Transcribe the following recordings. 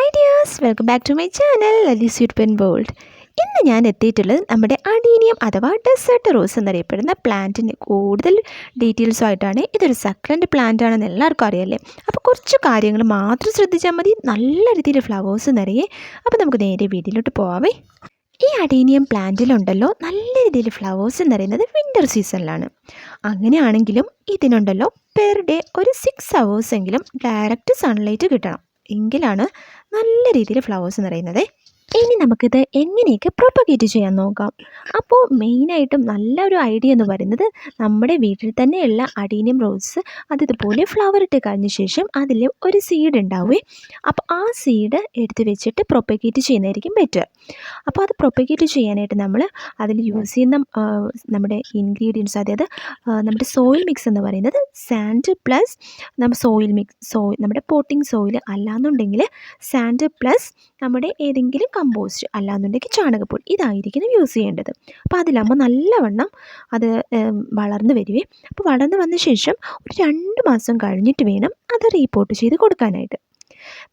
Hi dears welcome back to my channel Lily sweet pen bold ഇന്ന് ഞാൻ എത്തിയിട്ടുള്ളത് നമ്മുടെ അഡീനിയം അഥവാ ഡെസേർട്ട് റോസ് എന്നറിയപ്പെടുന്ന പ്ലാന്റിന്റെ കൂടുതൽ ഡീറ്റെയിൽസും ആയിട്ടാണ്. ഇതൊരു സക്ലന്റ് പ്ലാന്റ് ആണെന്ന് എല്ലാവർക്കും അറിയാമല്ലേ അപ്പോൾ കുറച്ച് കാര്യങ്ങൾ മാത്രം ശ്രദ്ധിച്ചാൽ മതി. നല്ല രീതിയിൽ ഫ്ലവേഴ്സ് നിറയെ. അപ്പോൾ നമുക്ക് നേരെ വീട്ടിലോട്ട് പോവാമേ ഈ അഡീനിയം പ്ലാന്റിലുണ്ടല്ലോ നല്ല രീതിയിൽ ഫ്ലവേഴ്സ് എന്ന് പറയുന്നത് വിന്റർ സീസണിലാണ് അങ്ങനെയാണെങ്കിലും ഇതിനുണ്ടല്ലോ പെർ ഡേ ഒരു സിക്സ് ഹവേഴ്സ് എങ്കിലും ഡയറക്റ്റ് സൺലൈറ്റ് കിട്ടണം. എങ്കിലാണ് നല്ല രീതിയിൽ ഫ്ലവേഴ്സ് നിറയുന്നത്. ഇനി നമുക്കിത് എങ്ങനെയൊക്കെ പ്രൊപ്പഗേറ്റ് ചെയ്യാൻ നോക്കാം. അപ്പോൾ മെയിനായിട്ടും നല്ലൊരു ഐഡിയ എന്ന് പറയുന്നത് നമ്മുടെ വീട്ടിൽ തന്നെയുള്ള അഡീനിയം റോസ് അത് ഇതുപോലെ ഫ്ലവർ ഇട്ട് കഴിഞ്ഞ ശേഷം അതിൽ ഒരു സീഡ് ഉണ്ടാവുകയും അപ്പോൾ ആ സീഡ് എടുത്ത് വെച്ചിട്ട് പ്രൊപ്പഗേറ്റ് ചെയ്യുന്നതായിരിക്കും ബെറ്റർ അപ്പോൾ അത് പ്രൊപ്പഗേറ്റ് ചെയ്യാനായിട്ട് നമ്മൾ അതിൽ യൂസ് ചെയ്യുന്ന നമ്മുടെ ഇൻഗ്രീഡിയൻസ് അതായത് നമ്മുടെ സോയിൽ മിക്സ് എന്ന് പറയുന്നത് സാൻഡ് പ്ലസ് നമ്മൾ സോയിൽ മിക്സ് സോയിൽ നമ്മുടെ പോട്ടിംഗ് സോയിൽ അല്ലാന്നുണ്ടെങ്കിൽ സാൻഡ് പ്ലസ് നമ്മുടെ ഏതെങ്കിലും കമ്പോസ്റ്റ് അല്ലാന്നുണ്ടെങ്കിൽ ചാണകപ്പൊടി ഇതായിരിക്കും യൂസ് ചെയ്യേണ്ടത്. അപ്പോൾ അതിലാകുമ്പോൾ നല്ലവണ്ണം അത് വളർന്നു വരുവേ. അപ്പോൾ വളർന്നു വന്ന ശേഷം ഒരു രണ്ട് മാസം കഴിഞ്ഞിട്ട് വേണം അത് റീപോർട്ട് ചെയ്ത് കൊടുക്കാനായിട്ട്.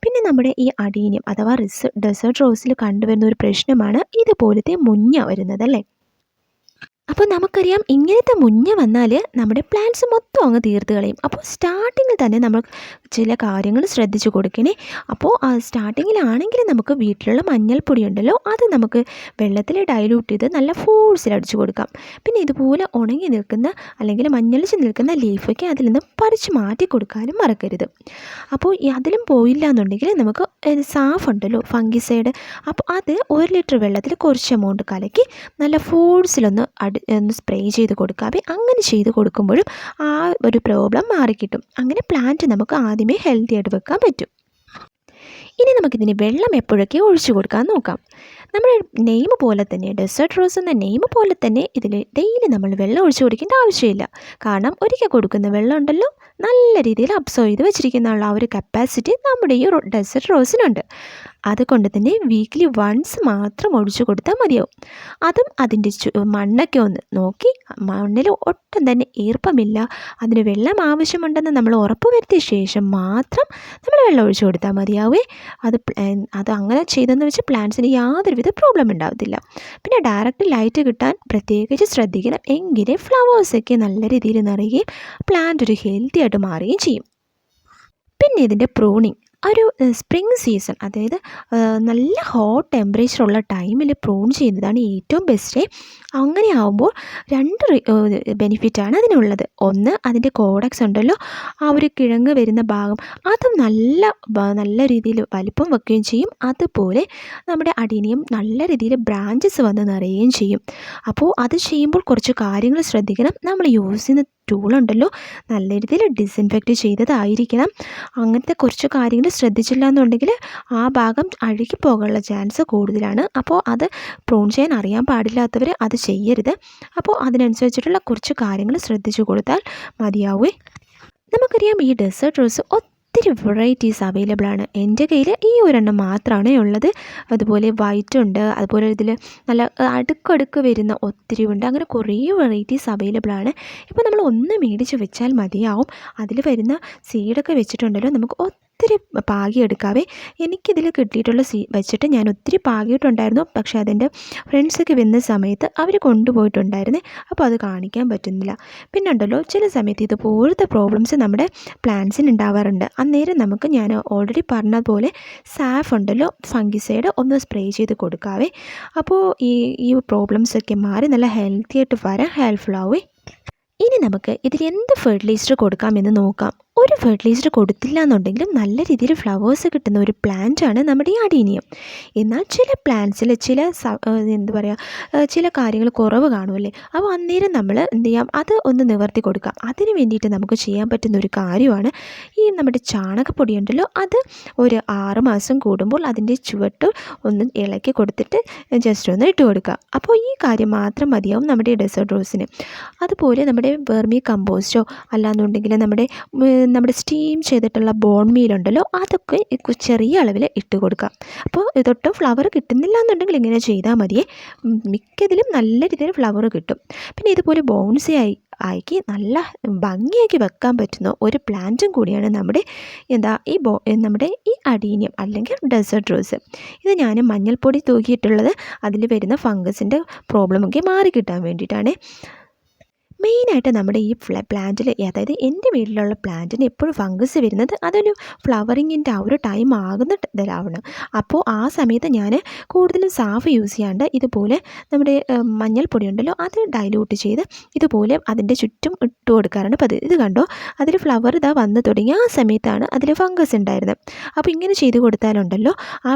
പിന്നെ നമ്മുടെ ഈ അടീനിയം അഥവാ റിസ് ഡെസേർട്ട് റോസിൽ കണ്ടുവരുന്ന ഒരു പ്രശ്നമാണ് ഇതുപോലത്തെ മുഞ്ഞ വരുന്നത് അല്ലേ? അപ്പോൾ നമുക്കറിയാം ഇങ്ങനത്തെ മുന്നേ വന്നാൽ നമ്മുടെ പ്ലാൻസ് മൊത്തം അങ്ങ് തീർത്ത് കളയും. അപ്പോൾ സ്റ്റാർട്ടിങ്ങിൽ തന്നെ നമ്മൾ ചില കാര്യങ്ങൾ ശ്രദ്ധിച്ചു കൊടുക്കണേ. അപ്പോൾ ആ സ്റ്റാർട്ടിങ്ങിലാണെങ്കിൽ നമുക്ക് വീട്ടിലുള്ള മഞ്ഞൾപ്പൊടി ഉണ്ടല്ലോ അത് നമുക്ക് വെള്ളത്തിൽ ഡൈലൂട്ട് ചെയ്ത് നല്ല ഫോഴ്സിൽ അടിച്ചു കൊടുക്കാം. പിന്നെ ഇതുപോലെ ഉണങ്ങി നിൽക്കുന്ന അല്ലെങ്കിൽ മഞ്ഞളിച്ച് നിൽക്കുന്ന ലീഫൊക്കെ അതിൽ നിന്ന് പറിച്ച് മാറ്റി കൊടുക്കാനും മറക്കരുത്. അപ്പോൾ അതിലും പോയില്ല എന്നുണ്ടെങ്കിൽ നമുക്ക് സാഫ് ഉണ്ടല്ലോ ഫംഗിസൈഡ് അപ്പോൾ അത് ഒരു ലിറ്റർ വെള്ളത്തിൽ കുറച്ച് എമൗണ്ട് കലക്കി നല്ല ഫോഴ്സിലൊന്ന് അടി ഒന്ന് സ്പ്രേ ചെയ്ത് കൊടുക്കുക. അപ്പം അങ്ങനെ ചെയ്ത് കൊടുക്കുമ്പോഴും ആ ഒരു പ്രോബ്ലം മാറിക്കിട്ടും. അങ്ങനെ പ്ലാന്റ് നമുക്ക് ആദ്യമേ ഹെൽത്തി ആയിട്ട് വെക്കാൻ പറ്റും. ഇനി നമുക്കിതിന് വെള്ളം എപ്പോഴൊക്കെ ഒഴിച്ചു കൊടുക്കാൻ നോക്കാം. നമ്മുടെ നെയിം പോലെ തന്നെ ഡെസേർട്ട് റോസ് എന്ന നെയിം പോലെ തന്നെ ഇതിൽ ഡെയിലി നമ്മൾ വെള്ളം ഒഴിച്ചു കൊടുക്കേണ്ട ആവശ്യമില്ല. കാരണം ഒരിക്കൽ കൊടുക്കുന്ന വെള്ളം ഉണ്ടല്ലോ നല്ല രീതിയിൽ അബ്സോർവ് ചെയ്ത് വെച്ചിരിക്കുന്ന ആ ഒരു കപ്പാസിറ്റി നമ്മുടെ ഈ ഡെസേർട്ട് റോസിനുണ്ട് അതുകൊണ്ട് തന്നെ വീക്കിലി വൺസ് മാത്രം ഒഴിച്ചു കൊടുത്താൽ മതിയാവും. അതും അതിന്റെ മണ്ണൊക്കെ ഒന്ന് നോക്കി മണ്ണിൽ ഒട്ടും തന്നെ ഈർപ്പമില്ല അതിന് വെള്ളം ആവശ്യമുണ്ടെന്ന് നമ്മൾ ഉറപ്പ് വരുത്തിയ ശേഷം മാത്രം നമ്മൾ വെള്ളം ഒഴിച്ചു കൊടുത്താൽ മതിയാവേ. അത് അത് അങ്ങനെ ചെയ്തെന്ന് വെച്ച് പ്ലാന്റ്സിന് യാതൊരുവിധ പ്രോബ്ലം ഉണ്ടാവത്തില്ല. പിന്നെ ഡയറക്റ്റ് ലൈറ്റ് കിട്ടാൻ പ്രത്യേകിച്ച് ശ്രദ്ധിക്കണം. എങ്കിലേ ഫ്ലവേഴ്സൊക്കെ നല്ല രീതിയിൽ നിറയുകയും പ്ലാന്റ് ഒരു ഹെൽത്തി ആയിട്ട് മാറുകയും ചെയ്യും. പിന്നെ ഇതിന്റെ പ്രൂണിങ് ഒരു സ്പ്രിങ് സീസൺ അതായത് നല്ല ഹോട്ട് ടെമ്പറേച്ചർ ഉള്ള ടൈമിൽ പ്രൂൺ ചെയ്യുന്നതാണ് ഏറ്റവും ബെസ്റ്റ് അങ്ങനെ ആവുമ്പോൾ രണ്ട് ബെനിഫിറ്റാണ് അതിനുള്ളത്. ഒന്ന് അതിന്റെ കോഡക്സ് ഉണ്ടല്ലോ ആ ഒരു കിഴങ്ങ് വരുന്ന ഭാഗം അതും നല്ല നല്ല രീതിയിൽ വലിപ്പം വെക്കുകയും ചെയ്യും. അതുപോലെ നമ്മുടെ അടിനിയം നല്ല രീതിയിൽ ബ്രാഞ്ചസ് വന്ന് നിറയുകയും ചെയ്യും. അപ്പോൾ അത് ചെയ്യുമ്പോൾ കുറച്ച് കാര്യങ്ങൾ ശ്രദ്ധിക്കണം. നമ്മൾ യൂസ് ചെയ്യുന്ന ടൂളുണ്ടല്ലോ നല്ല രീതിയിൽ ഡിസിൻഫെക്റ്റ് ചെയ്തതായിരിക്കണം. അങ്ങനത്തെ കുറച്ച് കാര്യങ്ങൾ ശ്രദ്ധിച്ചില്ല എന്നുണ്ടെങ്കിൽ ആ ഭാഗം അഴുകി പോകാനുള്ള ചാൻസ് കൂടുതലാണ്. അപ്പോൾ അത് പ്രൂൺ ചെയ്യാൻ അറിയാൻ പാടില്ലാത്തവർ അത് ചെയ്യരുത്. അപ്പോൾ അതിനനുസരിച്ചിട്ടുള്ള കുറച്ച് കാര്യങ്ങൾ ശ്രദ്ധിച്ചു കൊടുത്താൽ മതിയാവേ. നമുക്കറിയാം ഈ ഡെസേർട്ട് റോസ് ഒത്തിരി വെറൈറ്റീസ് അവൈലബിൾ ആണ്. എന്റെ കയ്യിൽ ഈ ഒരെണ്ണം മാത്രമാണ് ഉള്ളത്. അതുപോലെ വൈറ്റ് ഉണ്ട്. അതുപോലെ ഇതിൽ നല്ല അടുക്കടുക്ക് വരുന്ന ഒത്തിരി ഉണ്ട്. അങ്ങനെ കുറേ വെറൈറ്റീസ് അവൈലബിൾ ആണ്. ഇപ്പോൾ നമ്മൾ ഒന്ന് മേടിച്ച് വെച്ചാൽ മതിയാവും. അതിൽ വരുന്ന സീഡൊക്കെ വെച്ചിട്ടുണ്ടല്ലോ. നമുക്ക് ഒത്തിരി പാകിയെടുക്കാവേ എനിക്കിതിൽ കിട്ടിയിട്ടുള്ള സീ വെച്ചിട്ട് ഞാൻ ഒത്തിരി പാകിയിട്ടുണ്ടായിരുന്നു. പക്ഷേ അതിന്റെ ഫ്രണ്ട്സൊക്കെ വന്ന സമയത്ത് അവർ കൊണ്ടുപോയിട്ടുണ്ടായിരുന്നേ. അപ്പോൾ അത് കാണിക്കാൻ പറ്റുന്നില്ല. പിന്നെ ഉണ്ടല്ലോ ചില സമയത്ത് ഇതുപോലത്തെ പ്രോബ്ലംസ് നമ്മുടെ പ്ലാന്റ്സിന് ഉണ്ടാവാറുണ്ട്. അന്നേരം നമുക്ക് ഞാൻ ഓൾറെഡി പറഞ്ഞതുപോലെ പോലെ സാഫ് ഉണ്ടല്ലോ ഫംഗിസൈഡ് ഒന്ന് സ്പ്രേ ചെയ്ത് കൊടുക്കാവേ. അപ്പോൾ ഈ ഈ പ്രോബ്ലംസൊക്കെ മാറി നല്ല ഹെൽത്തി ആയിട്ട് വരാൻ ഹെൽപ്ഫുൾ ആവേ. ഇനി നമുക്ക് ഇതിൽ എന്ത് ഫെർട്ടിലൈസർ കൊടുക്കാമെന്ന് നോക്കാം. ഒരു ഫെർട്ടിലൈസർ കൊടുത്തില്ല എന്നുണ്ടെങ്കിലും നല്ല രീതിയിൽ ഫ്ലവേഴ്സ് കിട്ടുന്ന ഒരു പ്ലാന്റ് ആണ് നമ്മുടെ ഈ അടീനിയം. എന്നാൽ ചില പ്ലാന്റ്സിൽ ചില എന്താ പറയുക ചില കാര്യങ്ങൾ കുറവ് കാണുമല്ലേ അപ്പോൾ അന്നേരം നമ്മൾ എന്ത് ചെയ്യാം? അത് ഒന്ന് നിവർത്തി കൊടുക്കാം അതിന് വേണ്ടിയിട്ട് നമുക്ക് ചെയ്യാൻ പറ്റുന്ന ഒരു കാര്യമാണ് ഈ നമ്മുടെ ചാണകപ്പൊടി ഉണ്ടല്ലോ അത് ഒരു ആറ് മാസം കൂടുമ്പോൾ അതിന്റെ ചുവട്ട് ഒന്ന് ഇളക്കി കൊടുത്തിട്ട് ജസ്റ്റ് ഒന്ന് ഇട്ട് കൊടുക്കുക. അപ്പോൾ ഈ കാര്യം മാത്രം മതിയാവും നമ്മുടെ ഡെസേർട്ട് റോസിന് അതുപോലെ നമ്മുടെ വെർമി കമ്പോസ്റ്റോ അല്ലാന്നുണ്ടെങ്കിൽ നമ്മുടെ നമ്മുടെ സ്റ്റീം ചെയ്തിട്ടുള്ള ബോൺ മീലുണ്ടല്ലോ അതൊക്കെ ചെറിയ അളവിൽ ഇട്ട് കൊടുക്കാം. അപ്പോൾ ഇതൊട്ടും ഫ്ലവർ കിട്ടുന്നില്ല എന്നുണ്ടെങ്കിൽ ഇങ്ങനെ ചെയ്താൽ മതിയേ. മിക്കതിലും നല്ല രീതിയിൽ ഫ്ലവർ കിട്ടും. പിന്നെ ഇതുപോലെ ബോൺസി ആയി ആക്കി നല്ല ഭംഗിയാക്കി വെക്കാൻ പറ്റുന്ന ഒരു പ്ലാന്റും കൂടിയാണ് നമ്മുടെ എന്താ ഈ ബോ നമ്മുടെ ഈ അടീനിയം അല്ലെങ്കിൽ ഡെസേർട്ട് റോസ് ഇത് ഞാൻ മഞ്ഞൾപ്പൊടി തൂക്കിയിട്ടുള്ളത് അതിൽ വരുന്ന ഫംഗസിന്റെ പ്രോബ്ലമൊക്കെ മാറി കിട്ടാൻ വേണ്ടിയിട്ടാണ്. മെയിനായിട്ട് നമ്മുടെ ഈ ഫ്ല പ്ലാന്റിൽ അതായത് എന്റെ വീട്ടിലുള്ള പ്ലാന്റിന് എപ്പോഴും ഫംഗസ് വരുന്നത് അതൊരു ഫ്ലവറിങ്ങിന്റെ ആ ഒരു ടൈം ആകുന്ന ഇതിലാവണം അപ്പോൾ ആ സമയത്ത് ഞാൻ കൂടുതലും സാഫ് യൂസ് ചെയ്യാണ്ട് ഇതുപോലെ നമ്മുടെ മഞ്ഞൾപ്പൊടി ഉണ്ടല്ലോ അത് ഡൈലൂട്ട് ചെയ്ത് ഇതുപോലെ അതിന്റെ ചുറ്റും ഇട്ട് കൊടുക്കാറാണ് പതിവ് ഇത് കണ്ടോ? അതിൽ ഫ്ലവർ ഇതാ വന്ന് തുടങ്ങി. ആ സമയത്താണ് അതിൽ ഫംഗസ് ഉണ്ടായിരുന്നത്. അപ്പോൾ ഇങ്ങനെ ചെയ്ത് കൊടുത്താലുണ്ടല്ലോ ആ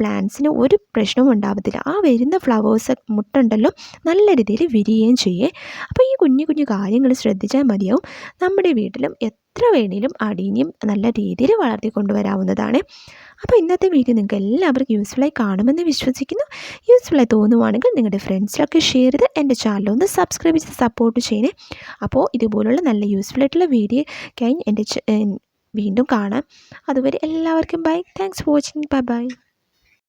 പ്ലാന്റ്സിന് ഒരു പ്രശ്നവും ഉണ്ടാവത്തില്ല. ആ വരുന്ന ഫ്ലവേഴ്സ് മുട്ടുണ്ടല്ലോ നല്ല രീതിയിൽ വിരിയുകയും ചെയ്യേ. അപ്പോൾ ഈ കുഞ്ഞു കുഞ്ഞു കാര്യങ്ങൾ ശ്രദ്ധിച്ചാൽ മതിയാവും. നമ്മുടെ വീട്ടിലും എത്ര വേണേലും അടീനിയം നല്ല രീതിയിൽ വളർത്തിക്കൊണ്ടുവരാവുന്നതാണ്. അപ്പോൾ ഇന്നത്തെ വീഡിയോ നിങ്ങൾക്ക് എല്ലാവർക്കും യൂസ്ഫുള്ളായി കാണുമെന്ന് വിശ്വസിക്കുന്നു. യൂസ്ഫുള്ളായി തോന്നുവാണെങ്കിൽ നിങ്ങളുടെ ഫ്രണ്ട്സിലൊക്കെ ഷെയർ ചെയ്ത് എന്റെ ചാനൽ ഒന്ന് സബ്സ്ക്രൈബ് ചെയ്ത് സപ്പോർട്ട് ചെയ്യണേ. അപ്പോൾ ഇതുപോലുള്ള നല്ല യൂസ്ഫുൾ ആയിട്ടുള്ള കഴിഞ്ഞ് എന്റെ വീണ്ടും കാണാം. അതുവരെ എല്ലാവർക്കും bye thanks for watching bye bye